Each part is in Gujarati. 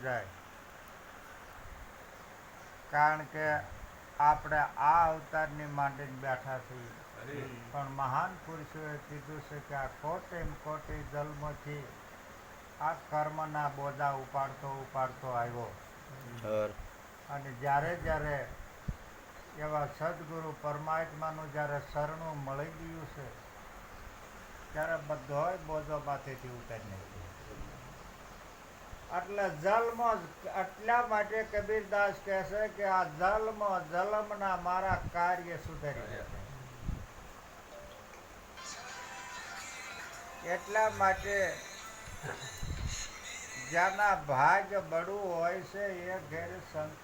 જાય. કારણ કે આપણે આ અવતારની માટે જ બેઠા છીએ. પણ મહાન પુરુષોએ કીધું છે કે આ કોટે ને કોટી જન્મથી આ કર્મના બોજા ઉપાડતો ઉપાડતો આવ્યો. અને જ્યારે જ્યારે એવા સદગુરુ પરમાત્માનું જ્યારે શરણું મળી ગયું છે ત્યારે બધોય બોજો માથેથી ઉતારી નાખ્યો એટલે જન્મ એટલા માટે કબીરદાસ કહે છે કે આ જન્મ જલમના મારા કાર્ય સુધરી એટલા માટે જ્યાંના ભાગ બળવું હોય છે, એ ઘેર સંત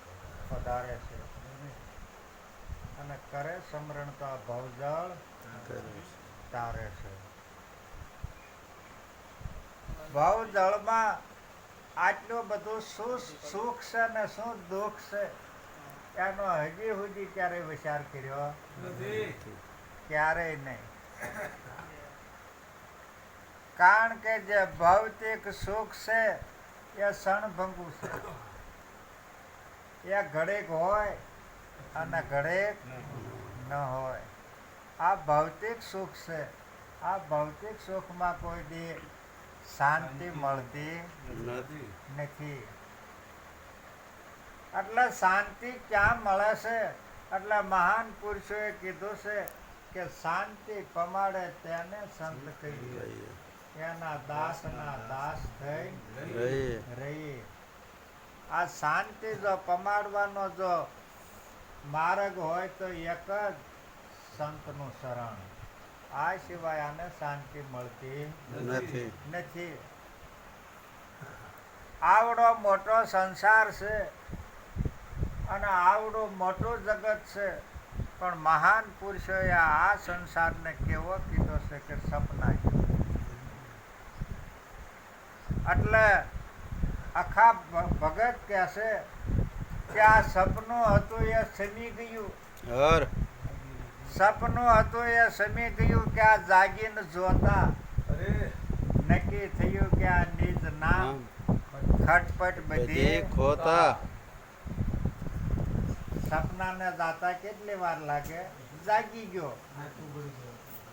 વધારે છે. અને કરે સમરણ તો ભવજળ, તારે છે. ભવજળમાં આટલું બધું શું સુખ છે ને શું દુઃખ છે એનો હજી સુધી ક્યારે વિચાર કર્યો? ક્યારેય નહીં. કારણ કે જે ભૌતિક સુખ છે એ ક્ષણભંગુ છે. એ ઘડેક હોય અને ઘડેક ન હોય. આ ભૌતિક સુખ છે. આ ભૌતિક સુખમાં કોઈ દી શાંતિ મળતી નથી. એટલે શાંતિ ક્યાં મળે છે? એટલે મહાન પુરુષોએ કીધું છે કે શાંતિ પમાડે તેને સંત કહીએ. એના દાસના દાસ થઈ રહીએ. આ શાંતિ જો પમાડવાનો જો માર્ગ હોય તો એક જ સંતનું શરણ. આ સિવાય આને શાંતિ મળતી નથી. નથી. આવડો મોટો સંસાર છે અને આવડો મોટો જગત છે. પણ મહાન પુરુષોએ આ સંસારને કેવો કીધો છે કે સપના એટલે આખા ભગત કહેશે કે આ સપનું હતું એ સમી ગયું. સપનું હતું એ સમી ગયું કે આ જાગીને જોતા. નક્કી થયું કે આ નિજ નામ ખટપટ બધી બધી ખોતા. સપનાને જાતા કેટલી વાર લાગે? જાગી ગયો.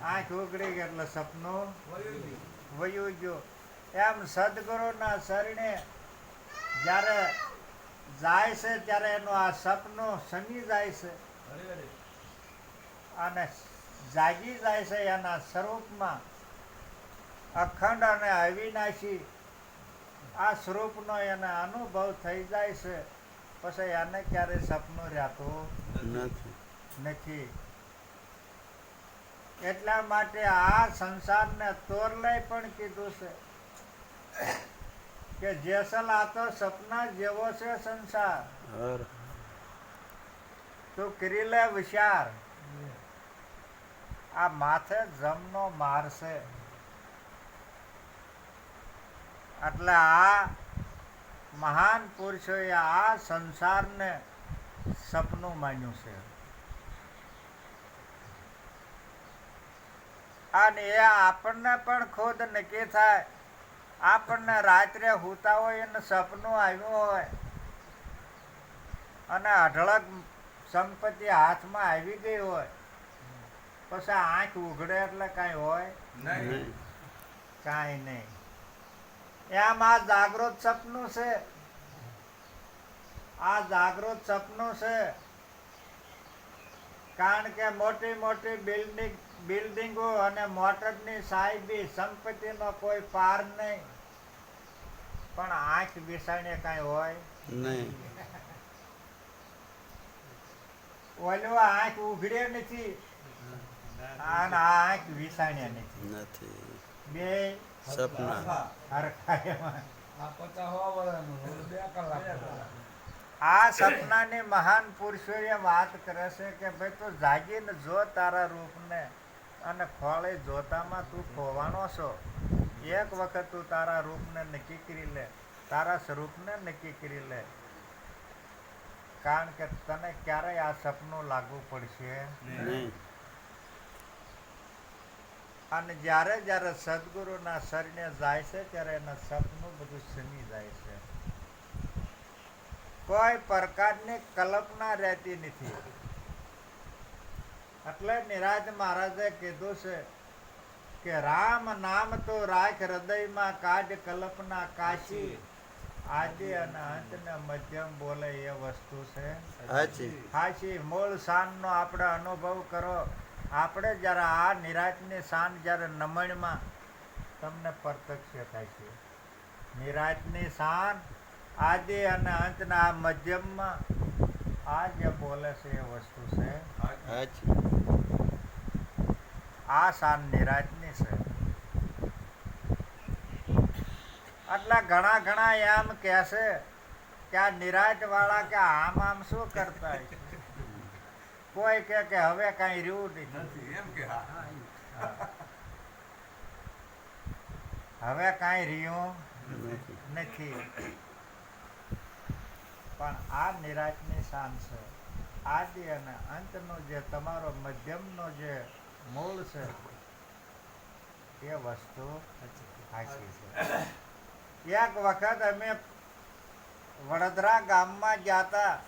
આંખ ઉગડી ગયો એટલે સપનું વયું ગયો. એમ સદગુરુના શરણે જ્યારે જાય છે ત્યારે એનું આ સપનું સમી જાય છે. અને જાગી જાય છે એના સ્વરૂપમાં. અખંડ અને અવિનાશી આ સ્વરૂપનો એને અનુભવ થઈ જાય છે. પછી એને ક્યારે સપનું રહેતું નથી. એટલા માટે આ સંસારને તોરલાય પણ કીધું છે કે જેસલ આ તો સપના જેવો છે સંસાર. તું કરી લે વિચાર આ માથે જમનો મારશે એટલે આ મહાન પુરુષોએ આ સંસારને સપનું માન્યું છે. અને એ આપણને પણ ખુદ નક્કી થાય. આપણને રાત્રે હુતા હોય અને સપનું આવ્યું હોય. અને અઢળક સંપત્તિ હાથમાં આવી ગઈ હોય. પછી આંખ ઉઘડે એટલે કાંઈ હોય નહીં. કાંઈ નહીં. એમ આ જાગૃત સપનું છે. આ જાગૃત સપનું છે. કારણ કે મોટી મોટી બિલ્ડિંગ બિલ્ડિંગો અને મોટરની સાહેબી સંપત્તિનો કોઈ પાર નહીં. પણ આંખ વિસાણે કાંઈ હોય? નહીં. ઓલો આંખ ઉઘડે નથી. આંખ વિસાણે નથી. નથી. બે સપના. આ સપનાની મહાન પુરુષોએ વાત કરે છે કે ભાઈ તું જાગીને જો તારા રૂપને અને ખોળે જોતામાં તું ખોવાનો છો. એક વખત તું તારા રૂપને નક્કી કરી લે તારા સ્વરૂપને નક્કી કરી લે. કારણ કે તને ક્યારેય આ સપનું લાગુ પડશે? નહીં. અને જ્યારે જ્યારે સદગુરુના શરણે જાય છે ત્યારે એના સપનું બધું સમી જાય છે. કોઈ પ્રકારની કલ્પના રહેતી નથી. એટલે નિરાજ મહારાજે કીધું છે કે રામ નામ તો રાખ હૃદયમાં કાજ કલ્પના કાશી આદિ અને અંત ને મધ્યમ બોલે એ વસ્તુ છે. હાચી. મૂળ શાનનો આપણે અનુભવ કરો. આપણે જ્યારે આ નિરાજની શાન જ્યારે નમણમાં તમને પ્રત્યક્ષ થાય છે. નિરાજની શાન આદિ અને અંતના આ મધ્યમમાં આ જે બોલે છે એ વસ્તુ છે. આ શાન નિરાજની છે. એટલે ઘણા ઘણા એમ કહેશે કે આ નિરાજવાળા કે આમ આમ શું કરતા હશે? કોઈ કે કે હવે કઈ રહ્યું નથી. હવે કાંઈ રહ્યું નથી. નથી. પણ આ નિરાજની શાન છે. આદિ અને અંતનો જે તમારો મધ્યમનો જે મૂળ છે એ વસ્તુ હાચી છે. એક વખત અમે વડોદરા ગામમાં ગયા હતા